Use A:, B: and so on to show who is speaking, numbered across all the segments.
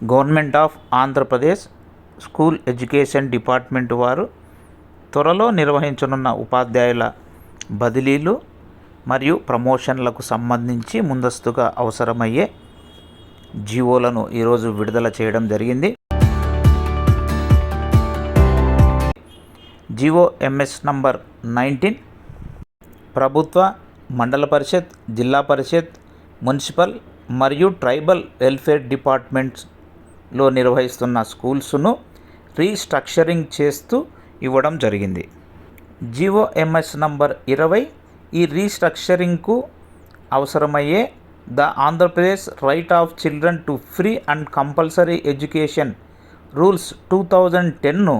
A: Government of Andhra Pradesh school education department వారు త్వరలో నిర్వహించనున్న ఉపాధ్యాయుల బదిలీలు మరియు ప్రమోషన్లకు సంబంధించి ముందస్తుగా అవసరమయ్యే జీవోలను ఈరోజు విడుదల చేయడం జరిగింది. జీవో ఎంఎస్ నంబర్ నైన్టీన్ ప్రభుత్వ మండల పరిషత్ జిల్లా పరిషత్ మున్సిపల్ మరియు ట్రైబల్ వెల్ఫేర్ డిపార్ట్మెంట్స్ లో నిర్వహిస్తున్న స్కూల్స్ను రీస్ట్రక్చరింగ్ చేస్తూ ఇవ్వడం జరిగింది. జిఓ ఎంఎస్ నంబర్ ఇరవై ఈ రీస్ట్రక్చరింగ్కు అవసరమయ్యే the Andhra Pradesh right of children to free and compulsory education rules two thousand ten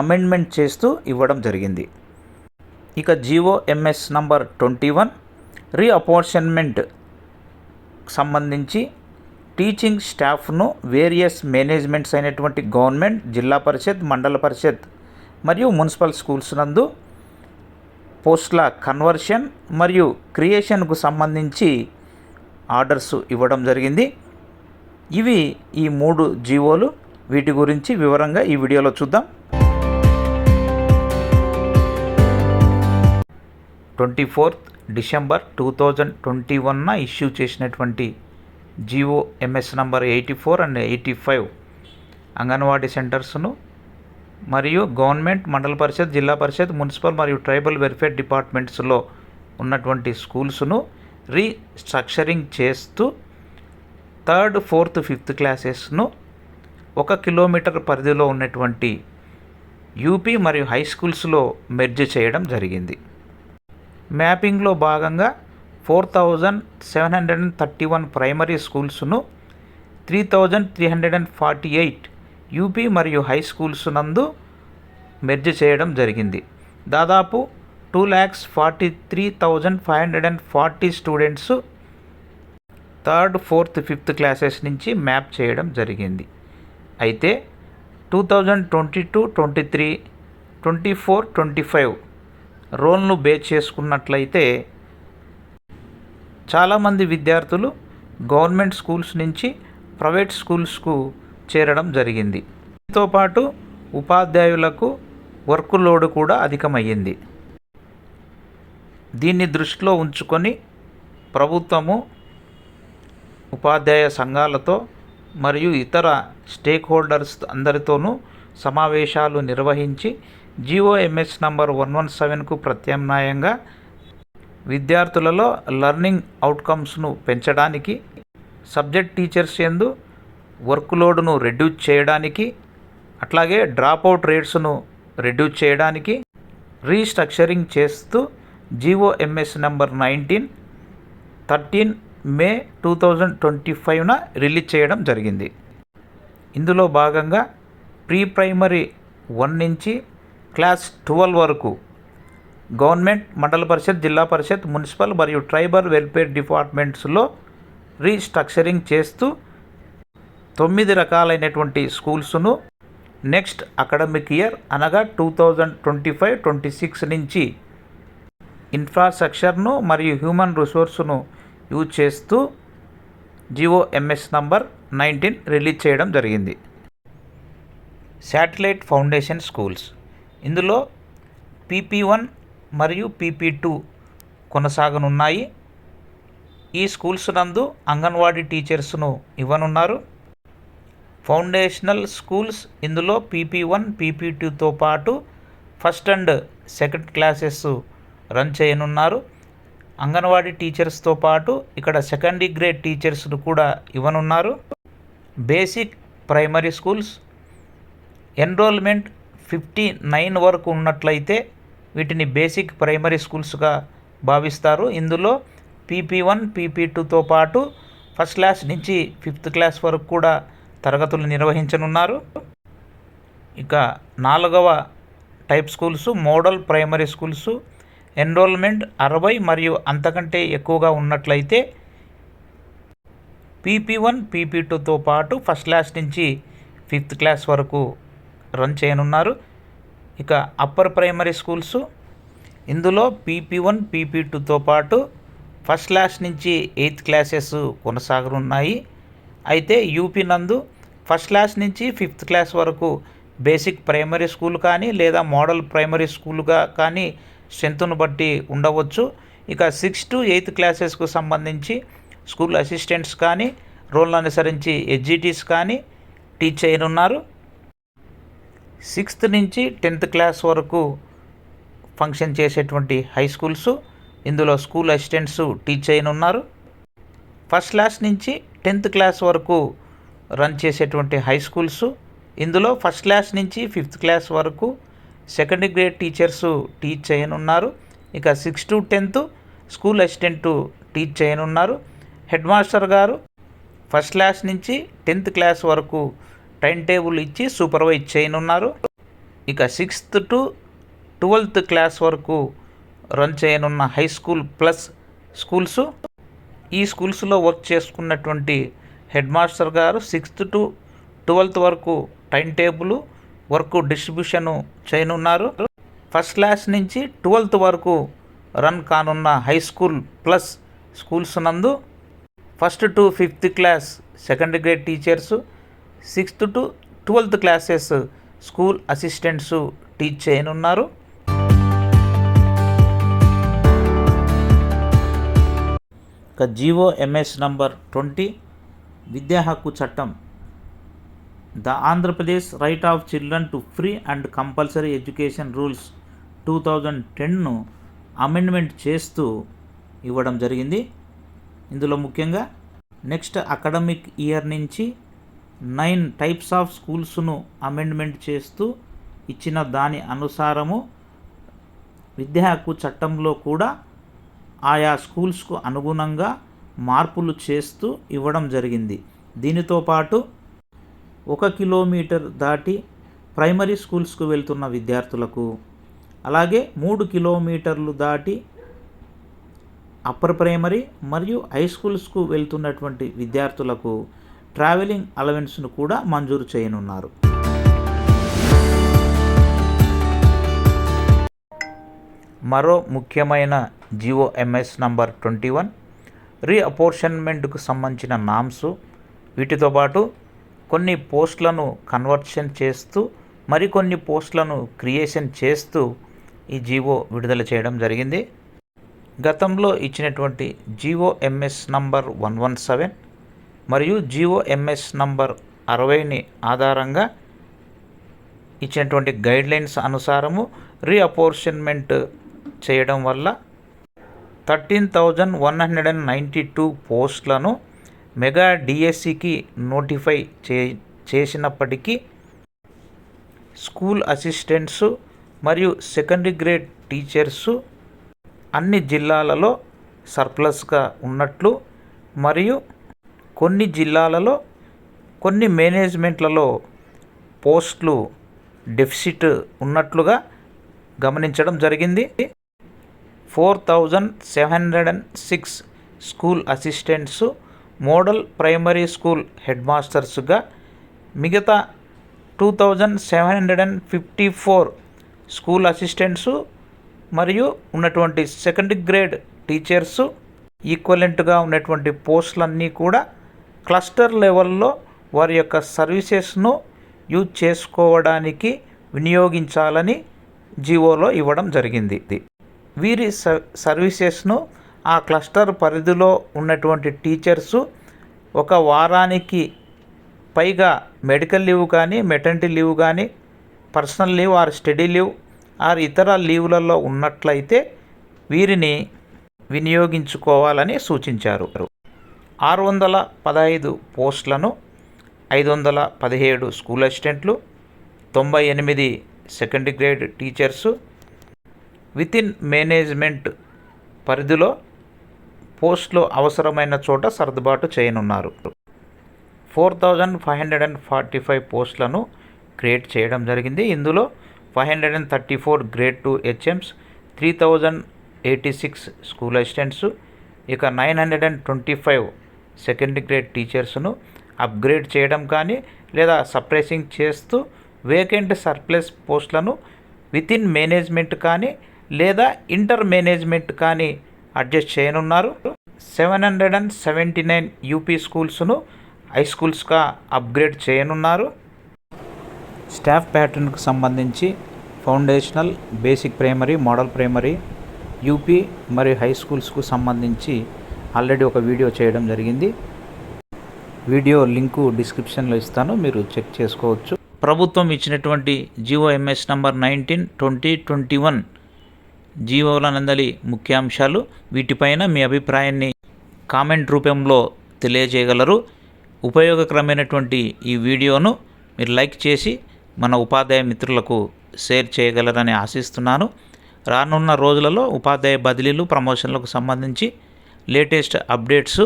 A: amendment చేస్తూ ఇవ్వడం జరిగింది. ఇక G O M S number twenty one reapportionment సంబంధించి టీచింగ్ స్టాఫ్ను వేరియస్ మేనేజ్మెంట్స్ అయినటువంటి గవర్నమెంట్ జిల్లా పరిషత్ మండల పరిషత్ మరియు మున్సిపల్ స్కూల్స్ నందు పోస్టుల కన్వర్షన్ మరియు క్రియేషన్కు సంబంధించి ఆర్డర్స్ ఇవ్వడం జరిగింది. ఇవి ఈ మూడు జీవోలు. వీటి గురించి వివరంగా ఈ వీడియోలో చూద్దాం. Twenty fourth December two thousand twenty వన్న ఇష్యూ చేసినటువంటి GO MS number eighty four and eighty five anganwadi సెంటర్స్ను మరియు గవర్నమెంట్ మండల పరిషత్ జిల్లా పరిషత్ మున్సిపల్ మరియు ట్రైబల్ వెల్ఫేర్ డిపార్ట్మెంట్స్లో ఉన్నటువంటి స్కూల్స్ను రీస్ట్రక్చరింగ్ చేస్తూ థర్డ్ ఫోర్త్ ఫిఫ్త్ క్లాసెస్ను ఒక కిలోమీటర్ పరిధిలో ఉన్నటువంటి యూపీ మరియు హై స్కూల్స్లో మెర్జ్ చేయడం జరిగింది. మ్యాపింగ్లో భాగంగా four thousand seven hundred and thirty one primary స్కూల్స్ను three thousand three hundred and forty eight UP మరియు హై స్కూల్స్ నందు మెర్జ్ చేయడం జరిగింది. దాదాపు two lakhs forty three thousand five hundred and forty students third fourth fifth classes నుంచి map చేయడం జరిగింది. అయితే two thousand twenty two twenty three twenty four twenty five రోల్ను base చేసుకున్నట్లయితే చాలామంది విద్యార్థులు గవర్నమెంట్ స్కూల్స్ నుంచి ప్రైవేట్ స్కూల్స్కు చేరడం జరిగింది. దీంతో పాటు ఉపాధ్యాయులకు వర్క్ లోడ్ కూడా అధికమయ్యింది. దీన్ని దృష్టిలో ఉంచుకొని ప్రభుత్వము ఉపాధ్యాయ సంఘాలతో మరియు ఇతర స్టేక్ హోల్డర్స్ అందరితోనూ సమావేశాలు నిర్వహించి GO MS number one one సెవెన్కు ప్రత్యామ్నాయంగా విద్యార్థులలో లర్నింగ్ అవుట్కమ్స్ను పెంచడానికి సబ్జెక్ట్ టీచర్స్ ఎందు వర్క్ లోడ్ను రెడ్యూస్ చేయడానికి అట్లాగే డ్రాప్అవుట్ రేట్స్ను రెడ్యూస్ చేయడానికి రీస్ట్రక్చరింగ్ చేస్తూ GO MS number nineteen thirteen May two thousand twenty ఫైవ్న release చేయడం జరిగింది. ఇందులో భాగంగా ప్రీ ప్రైమరీ వన్ నుంచి క్లాస్ ట్వెల్వ్ వరకు గవర్నమెంట్ మండల పరిషత్ జిల్లా పరిషత్ మున్సిపల్ మరియు ట్రైబల్ వెల్ఫేర్ డిపార్ట్మెంట్స్లో రీస్ట్రక్చరింగ్ చేస్తూ తొమ్మిది రకాలైనటువంటి స్కూల్స్ను నెక్స్ట్ అకాడమిక్ ఇయర్ అనగా two thousand twenty five twenty six నుంచి ఇన్ఫ్రాస్ట్రక్చర్ను మరియు హ్యూమన్ రిసోర్స్ను యూజ్ చేస్తూ GO MS number nineteen release చేయడం జరిగింది. Satellite foundation schools. ఇందులో పీపీ వన్ మరియు పీపీ టూ కొనసాగనున్నాయి. ఈ స్కూల్స్ నందు అంగన్వాడీ టీచర్స్ను ఇవ్వనున్నారు. ఫౌండేషనల్ స్కూల్స్ ఇందులో పీపీ వన్ పీపీ టూతో పాటు first and second classes run చేయనున్నారు. అంగన్వాడీ టీచర్స్తో పాటు ఇక్కడ సెకండరీ గ్రేడ్ టీచర్స్ను కూడా ఇవ్వనున్నారు. Basic primary schools enrolment fifty nine వరకు ఉన్నట్లయితే వీటిని బేసిక్ ప్రైమరీ స్కూల్స్గా భావిస్తారు. ఇందులో పీపీ వన్ పీపీ టూతో పాటు ఫస్ట్ క్లాస్ నుంచి ఫిఫ్త్ క్లాస్ వరకు కూడా తరగతులు నిర్వహించనున్నారు. ఇక నాలుగవ type schools model primary schools. Enrolment అరవై మరియు అంతకంటే ఎక్కువగా ఉన్నట్లయితే పీపీ వన్ పీపీ టూతో పాటు ఫస్ట్ క్లాస్ నుంచి ఫిఫ్త్ క్లాస్ వరకు రన్ చేయనున్నారు. ఇక అప్పర్ ప్రైమరీ స్కూల్స్ ఇందులో పీపీ వన్ పీపీ టూతో పాటు ఫస్ట్ క్లాస్ నుంచి ఎయిత్ క్లాసెస్ కొనసాగనున్నాయి. అయితే యూపీ నందు ఫస్ట్ క్లాస్ నుంచి ఫిఫ్త్ క్లాస్ వరకు బేసిక్ ప్రైమరీ స్కూల్ కానీ లేదా మోడల్ ప్రైమరీ స్కూల్గా కానీ స్ట్రెంత్ను బట్టి ఉండవచ్చు. ఇక సిక్స్ టు ఎయిత్ క్లాసెస్కు సంబంధించి స్కూల్ అసిస్టెంట్స్ కానీ రోల్ అనుసరించి ఎడ్జిటీస్ కానీ టీచ్ చేయనున్నారు. సిక్స్త్ నుంచి టెన్త్ క్లాస్ వరకు ఫంక్షన్ చేసేటువంటి హై స్కూల్స్ ఇందులో స్కూల్ అసిస్టెంట్స్ టీచ్ చేయనున్నారు ఫస్ట్ క్లాస్ నుంచి టెన్త్ క్లాస్ వరకు రన్ చేసేటువంటి హై స్కూల్స్ ఇందులో ఫస్ట్ క్లాస్ నుంచి ఫిఫ్త్ క్లాస్ వరకు సెకండ్ గ్రేడ్ టీచర్స్ టీచ్ చేయనున్నారు ఇక sixth to tenth school assistant teach చేయనున్నారు హెడ్ మాస్టర్ గారు ఫస్ట్ క్లాస్ నుంచి టెన్త్ క్లాస్ వరకు టైం టేబుల్ ఇచ్చి సూపర్వైజ్ చేయనున్నారు. ఇక సిక్స్త్ టు ట్వెల్త్ క్లాస్ వరకు రన్ చేయనున్న హై స్కూల్ ప్లస్ స్కూల్స్. ఈ స్కూల్స్లో వర్క్ చేసుకున్నటువంటి హెడ్ మాస్టర్ గారు సిక్స్త్ టు ట్వెల్త్ వరకు టైం టేబుల్ వర్క్ డిస్ట్రిబ్యూషన్ చేయనున్నారు. ఫస్ట్ క్లాస్ నుంచి ట్వెల్త్ వరకు రన్ కానున్న హై స్కూల్ ప్లస్ స్కూల్స్ నందు first to fifth class second grade teachers sixth to twelfth classes school assistants teach చేయనున్నారు. ఇక GO MS number twenty విద్యా హక్కు చట్టం. The Andhra Pradesh right of children to free and compulsory education rules two thousand ten amendment చేస్తూ ఇవ్వడం జరిగింది. ఇందులో ముఖ్యంగా నెక్స్ట్ అకాడమిక్ ఇయర్ నుంచి నైన్ టైప్స్ ఆఫ్ స్కూల్స్ను అమెండ్మెంట్ చేస్తూ ఇచ్చిన దాని అనుసారము విద్యా హక్కు చట్టంలో కూడా ఆయా స్కూల్స్కు అనుగుణంగా మార్పులు చేస్తూ ఇవ్వడం జరిగింది. దీనితో పాటు ఒక కిలోమీటర్ దాటి ప్రైమరీ స్కూల్స్కు వెళ్తున్న విద్యార్థులకు అలాగే మూడు కిలోమీటర్లు దాటి అప్పర్ ప్రైమరీ మరియు హై స్కూల్స్కు వెళ్తున్నటువంటి విద్యార్థులకు ట్రావెలింగ్ అలవెన్స్ను కూడా మంజూరు చేయనున్నారు. మరో ముఖ్యమైన GO MS MS number twenty one రీఅపోర్షన్మెంట్కు సంబంధించిన నామ్స్ వీటితో పాటు కొన్ని పోస్టులను కన్వర్షన్ చేస్తూ మరికొన్ని పోస్టులను క్రియేషన్ చేస్తూ ఈ జీవో విడుదల చేయడం జరిగింది. గతంలో ఇచ్చినటువంటి GO MS number one one seven మరియు జిఓఎంఎస్ ఎంఎస్ నంబర్ అరవైని ఆధారంగా ఇచ్చినటువంటి గైడ్లైన్స్ అనుసారము రీఅపోర్షన్మెంట్ చేయడం వల్ల thirteen thousand one hundred and ninety two పోస్టులను మెగా డిఎస్సికి నోటిఫై చే చేసినప్పటికీ స్కూల్ అసిస్టెంట్స్ మరియు సెకండరీ గ్రేడ్ టీచర్సు అన్ని జిల్లాలలో సర్ప్లస్గా ఉన్నట్లు మరియు కొన్ని జిల్లాలలో కొన్ని మేనేజ్మెంట్లలో పోస్టులు డెఫిసిట్ ఉన్నట్లుగా గమనించడం జరిగింది. Four thousand seven hundred and six school assistants model primary school head మాస్టర్స్గా మిగతా two thousand seven hundred and fifty four school assistants మరియు ఉన్నటువంటి సెకండ్ గ్రేడ్ టీచర్స్ ఈక్వలెంట్గా ఉన్నటువంటి పోస్టులన్నీ కూడా క్లస్టర్ లెవెల్లో వారి యొక్క సర్వీసెస్ను యూజ్ చేసుకోవడానికి వినియోగించాలని జివోలో ఇవ్వడం జరిగింది. వీరి సర్వీసెస్ను ఆ క్లస్టర్ పరిధిలో ఉన్నటువంటి టీచర్సు ఒక వారానికి పైగా మెడికల్ లీవ్ కానీ మెటర్నిటీ లీవ్ కానీ personal leave or study leave or ఇతర లీవ్లలో ఉన్నట్లయితే వీరిని వినియోగించుకోవాలని సూచించారు. ఆరు వందల పదహైదు పోస్టులను ఐదు వందల పదిహేడు స్కూల్ అసిస్టెంట్లు తొంభై ఎనిమిది second grade teachers. Within management పరిధిలో పోస్టులు అవసరమైన చోట సర్దుబాటు చేయనున్నారు. Four thousand five hundred and forty five పోస్టులను క్రియేట్ చేయడం జరిగింది. ఇందులో five hundred and thirty four grade two HMs three thousand eighty six school assistants ఇక nine hundred and twenty five second grade టీచర్స్ను upgrade చేయడం కానీ లేదా సప్రెసింగ్ చేస్తూ vacant surplus పోస్టులను వితిన్ మేనేజ్మెంట్ కానీ లేదా ఇంటర్ మేనేజ్మెంట్ కానీ అడ్జస్ట్ చేయనున్నారు. Seven hundred and seventy nine UP స్కూల్స్ను high స్కూల్స్గా అప్గ్రేడ్ చేయనున్నారు. స్టాఫ్ ప్యాటర్న్కు సంబంధించి foundational basic primary model primary UP మరియు హై స్కూల్స్కు సంబంధించి ఆల్రెడీ ఒక వీడియో చేయడం జరిగింది. వీడియో లింకు డిస్క్రిప్షన్లో ఇస్తాను మీరు చెక్ చేసుకోవచ్చు. ప్రభుత్వం ఇచ్చినటువంటి GO MS number nineteen twenty twenty one జీవోల నందలి ముఖ్యాంశాలు వీటిపైన మీ అభిప్రాయాన్ని కామెంట్ రూపంలో తెలియజేయగలరు. ఉపయోగకరమైనటువంటి ఈ వీడియోను మీరు లైక్ చేసి మన ఉపాధ్యాయ మిత్రులకు షేర్ చేయగలరని ఆశిస్తున్నాను. రానున్న రోజులలో ఉపాధ్యాయ బదిలీలు ప్రమోషన్లకు సంబంధించి లేటెస్ట్ అప్డేట్స్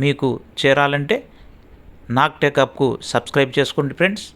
A: మీకు చేరాలంటే నాక్ టెకప్కు సబ్స్క్రైబ్ చేసుకోండి ఫ్రెండ్స్.